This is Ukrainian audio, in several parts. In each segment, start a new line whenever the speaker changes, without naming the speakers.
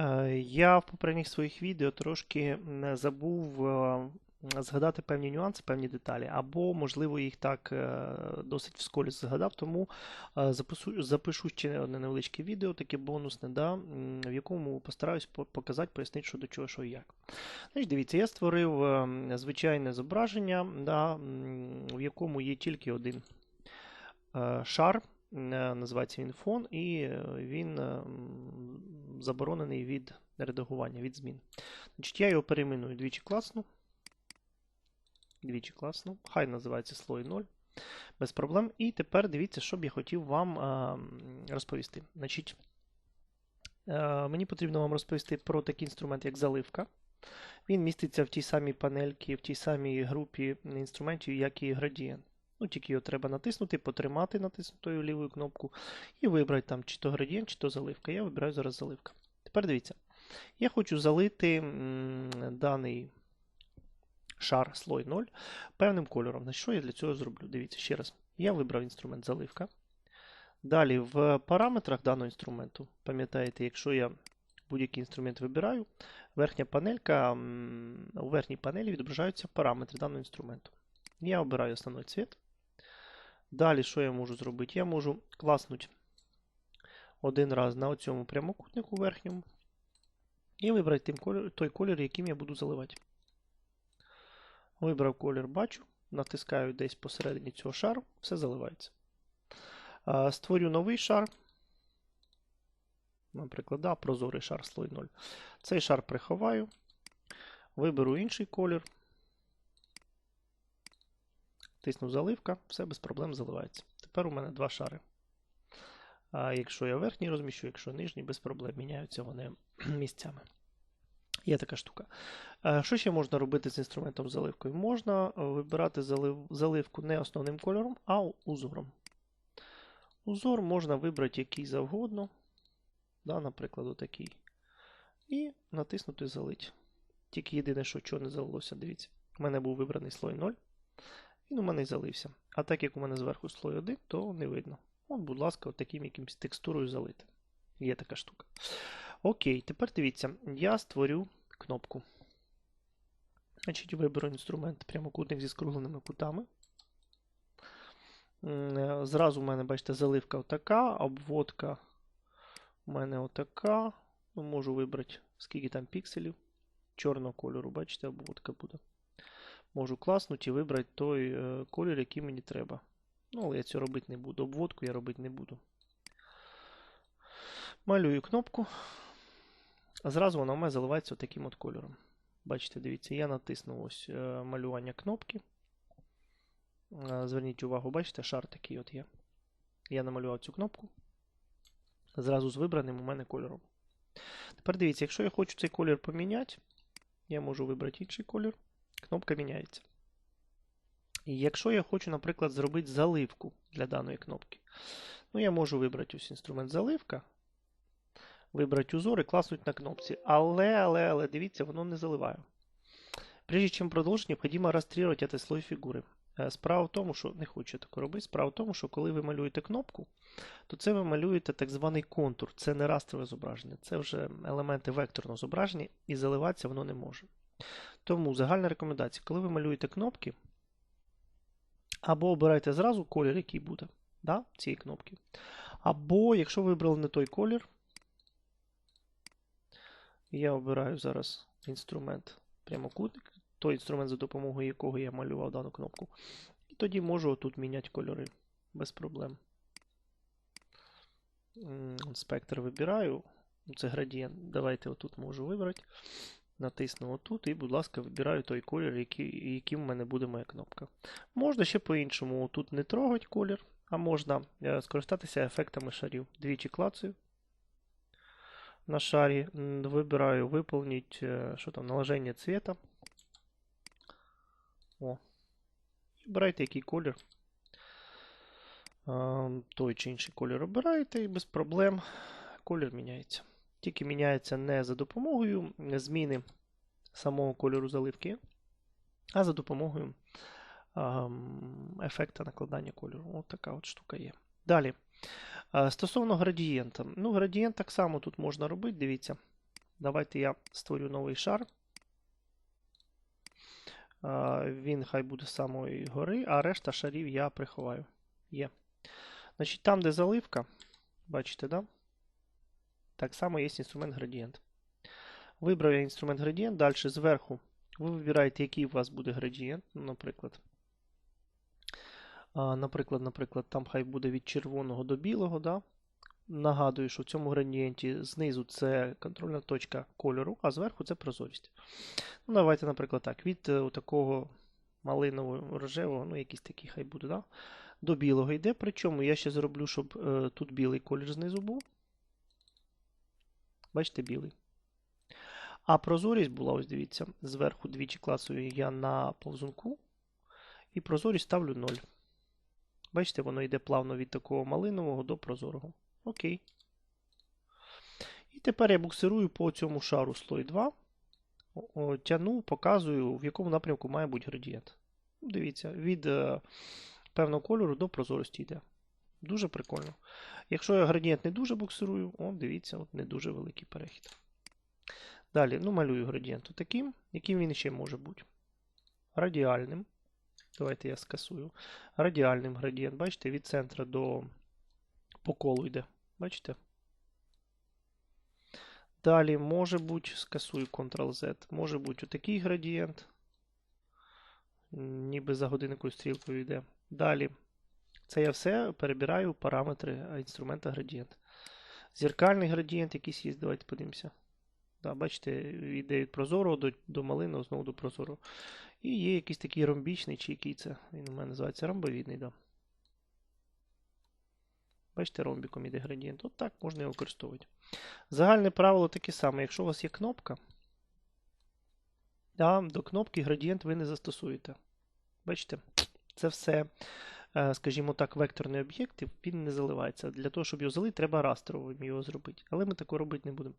Е, Я в попередніх своїх відео трошки забув е, згадати певні нюанси, певні деталі, або, можливо, їх так е, досить вскользь згадав, тому запишу, запишу ще одне невеличке відео, таке бонусне, да, в якому постараюсь показати, пояснити, що до чого, що і як. Значить, дивіться, я створив звичайне зображення, да, в якому є тільки один шар. Е, Називається він фон, і е, він е, заборонений від редагування, від змін. Значить, я його перейменую двічі класно. Двічі класно. Хай називається слой 0. Без проблем. І тепер дивіться, що б я хотів вам е, розповісти. Значить, е, мені потрібно вам розповісти про такий інструмент, як заливка. Він міститься в тій самій панельці, в тій самій групі інструментів, як і градієнт. Ну, тільки його треба натиснути, потримати натиснутою лівою кнопку і вибрати там чи то градієнт, чи то заливка. Я вибираю зараз заливка. Тепер дивіться. Я хочу залити даний шар слой 0 певним кольором. Значить, що я для цього зроблю? Дивіться ще раз. Я вибрав інструмент заливка. Далі в параметрах даного інструменту, пам'ятаєте, якщо я будь-який інструмент вибираю, верхня панелька, у верхній панелі відображаються параметри даного інструменту. Я обираю основний цвіт. Далі, що я можу зробити? Я можу класнути один раз на цьому прямокутнику верхньому і вибрати той колір, яким я буду заливати. Вибрав колір, бачу, натискаю десь посередині цього шару, все заливається. Створю новий шар. Наприклад, прозорий шар слой 0. Цей шар приховаю. Виберу інший колір. Тисну заливка, все без проблем заливається. Тепер у мене два шари. А якщо я верхній розміщу, якщо нижній, без проблем міняються вони місцями. Є така штука. Що ще можна робити з інструментом заливкою? Можна е, вибирати залив, заливку не основним кольором, а узором. Узор можна вибрати який завгодно. Да, Наприклад, отакий. І натиснути залить. Тільки єдине, що чого не залилося, дивіться. У мене був вибраний слой 0. Він у мене й залився. А так як у мене зверху слой 1, то не видно. От, будь ласка, таким якимось текстурою залити. Є така штука. Окей, тепер дивіться, я створю кнопку. Значить, виберу інструмент прямокутник зі скругленими кутами. Е, Зразу у мене, бачите, заливка отака, обводка у мене отака. Ну, можу вибрати, скільки там пікселів. Чорного кольору, бачите, обводка буде. Можу класнути і вибрати той е, колір, який мені треба. Ну, але я цього робити не буду. Обводку я робити не буду. Малюю кнопку. А зразу вона у мене заливається таким от кольором. Бачите, дивіться, я натиснув ось е, малювання кнопки. Е, Зверніть увагу, бачите, шар такий от є. Я намалював цю кнопку. Зразу з вибраним у мене кольором. Тепер дивіться, якщо я хочу цей колір поміняти, я можу вибрати інший колір. Кнопка міняється. І якщо я хочу, наприклад, зробити заливку для даної кнопки, ну я можу вибрати ось інструмент заливка, вибрати узор і класнути на кнопці. Але, але, але, дивіться, воно не заливає. Прежде чем продолжить, необходимо растрировать этот слой фігури. Е, Справа в тому, що не хочу таке робити. Справа в тому, що коли ви малюєте кнопку, то це ви малюєте так званий контур. Це не растрове зображення, це вже елементи векторного зображення, і заливатися воно не може. Тому загальна рекомендація, коли ви малюєте кнопки, або обирайте зразу колір, який буде да, цієї кнопки. Або, якщо вибрали не той колір, я обираю зараз інструмент прямокутник, той інструмент, за допомогою якого я малював дану кнопку. І тоді можу тут міняти кольори без проблем. Спектр вибираю. Це градієнт. Давайте отут можу вибрати. Натисну отут і, будь ласка, вибираю той колір, який, яким в мене буде моя кнопка. Можна ще по-іншому тут не трогати колір, а можна е, скористатися ефектами шарів. Двічі клацаю на шарі. Вибираю виповніть е, що там, наложення цвета. О. І Обирайте який колір. Той чи інший колір обираєте і без проблем колір міняється. Тільки міняється не за допомогою зміни самого кольору заливки, а за допомогою ам, ефекта накладання кольору. Ось така от штука є. Далі. Стосовно градієнта. Ну, градієнт так само тут можна робити, дивіться. Давайте я створю новий шар. Він хай буде з самої гори, а решта шарів я приховаю. Є. Значить, там, де заливка, бачите, да? Так само є інструмент градієнт. Вибрав я інструмент градієнт, далі зверху ви вибираєте, який у вас буде градієнт. Наприклад, наприклад, наприклад, там хай буде від червоного до білого. Да? Нагадую, що в цьому градієнті знизу це контрольна точка кольору, а зверху це прозорість. Ну, Давайте, наприклад, так, від е, такого малинового рожевого, ну, якийсь такий хай буде, да? до білого йде. Причому я ще зроблю, щоб е, тут білий колір знизу був. Бачите, білий. А прозорість була, ось дивіться, зверху двічі класую я на повзунку. І прозорість ставлю 0. Бачите, воно йде плавно від такого малинового до прозорого. Окей. І тепер я буксирую по цьому шару слой 2. Тяну, показую, в якому напрямку має бути градієнт. Дивіться, від е, певного кольору до прозорості йде. Дуже прикольно. Якщо я градієнт не дуже буксирую, о, дивіться, от не дуже великий перехід. Далі, ну, малюю градієнт таким, яким він ще може бути. Радіальним. Давайте я скасую. Радіальним градієнт, бачите, від центра до по колу йде. Бачите? Далі може бути, скасую Ctrl-Z, може бути отакий градієнт. Ніби за годинникою стрілкою йде. Далі. Це я все перебираю параметри інструмента градієнт. Зеркальний градієнт якийсь є, давайте подивимося. Да, Бачите, йде від прозорого до до малиного, знову до прозорого. І є якийсь такий ромбічний, чи який це, він у мене називається ромбовідний. Да. Бачите, ромбіком іде градієнт. От так можна його використовувати. Загальне правило таке саме. Якщо у вас є кнопка, да, до кнопки градієнт ви не застосуєте. Бачите, це все, е, скажімо так, векторний об'єкт, він не заливається. Для того, щоб його залити, треба растровим його зробити. Але ми такого робити не будемо.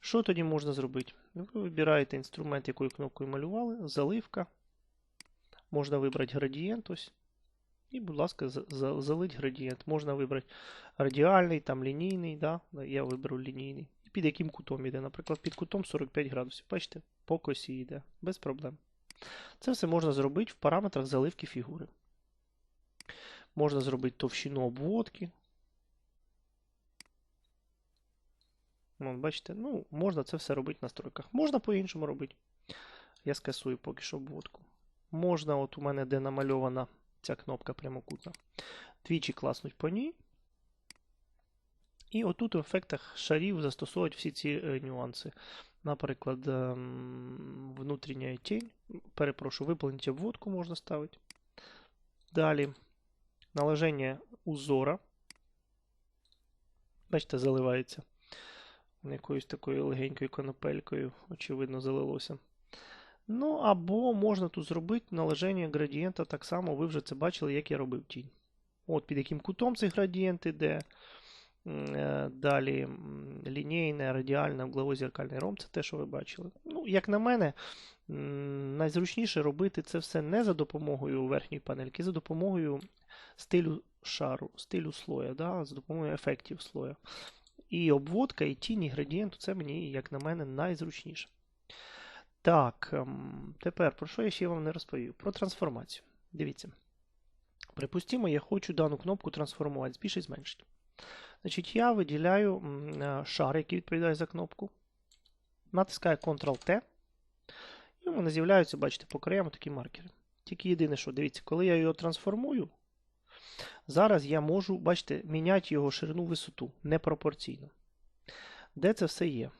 Що тоді можна зробити? Ви вибираєте інструмент, якою кнопкою малювали, заливка. Можна вибрати градієнт. ось. І, будь ласка, залить градієнт. Можна вибрати радіальний, там лінійний. да? Я виберу лінійний. І під яким кутом йде. Наприклад, під кутом 45 градусів. Бачите, по косі йде, без проблем. Це все можна зробити в параметрах заливки фігури. Можна зробити товщину обводки. Вон, бачите, ну, можна це все робити в настройках. Можна по-іншому робити. Я скасую поки що обводку. Можна, от у мене де намальована ця кнопка прямокутна. Двічі класнуть по ній. І отут в ефектах шарів застосовують всі ці е, нюанси. Наприклад, е, внутрішня тінь. Перепрошую, виповнити обводку можна ставити. Далі належення узора. Бачите, заливається якоюсь такою легенькою конопелькою, очевидно, залилося. Ну, або можна тут зробити належення градієнта так само, ви вже це бачили, як я робив тінь. От під яким кутом цей градієнт іде. Е, далі лінійне, радіальне, угловозеркальний ром це те, що ви бачили. Ну, Як на мене, найзручніше робити це все не за допомогою верхньої панельки, за допомогою стилю шару, стилю слоя, да, за допомогою ефектів слоя. І обводка, і тінь, і градієнт це мені, як на мене, найзручніше. Так, ем, тепер про що я ще вам не розповів? Про трансформацію. Дивіться. Припустимо, я хочу дану кнопку трансформувати, збільшити, зменшити. Значить, я виділяю е, шар, який відповідає за кнопку. Натискаю Ctrl-T. І у мене з'являються, бачите, по краям такі маркери. Тільки єдине, що, дивіться, коли я його трансформую, зараз я можу, бачите, міняти його ширину висоту непропорційно. Де це все є?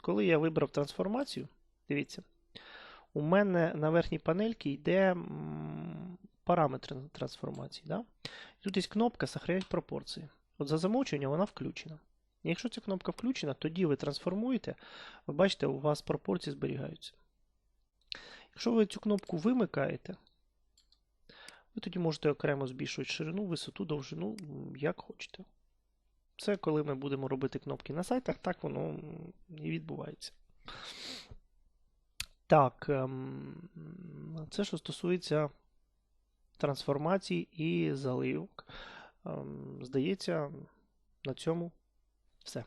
Коли я вибрав трансформацію, дивіться, у мене на верхній панельці йде параметри трансформації. Да? Тут є кнопка Сохранять пропорції. От за замовчування вона включена. Якщо ця кнопка включена, тоді ви трансформуєте, ви бачите, у вас пропорції зберігаються. Якщо ви цю кнопку вимикаєте, ви тоді можете окремо збільшувати ширину, висоту, довжину, як хочете. Це коли ми будемо робити кнопки на сайтах, так воно і відбувається. Так, ем, це що стосується трансформації і заливок. Ем, здається, на цьому все.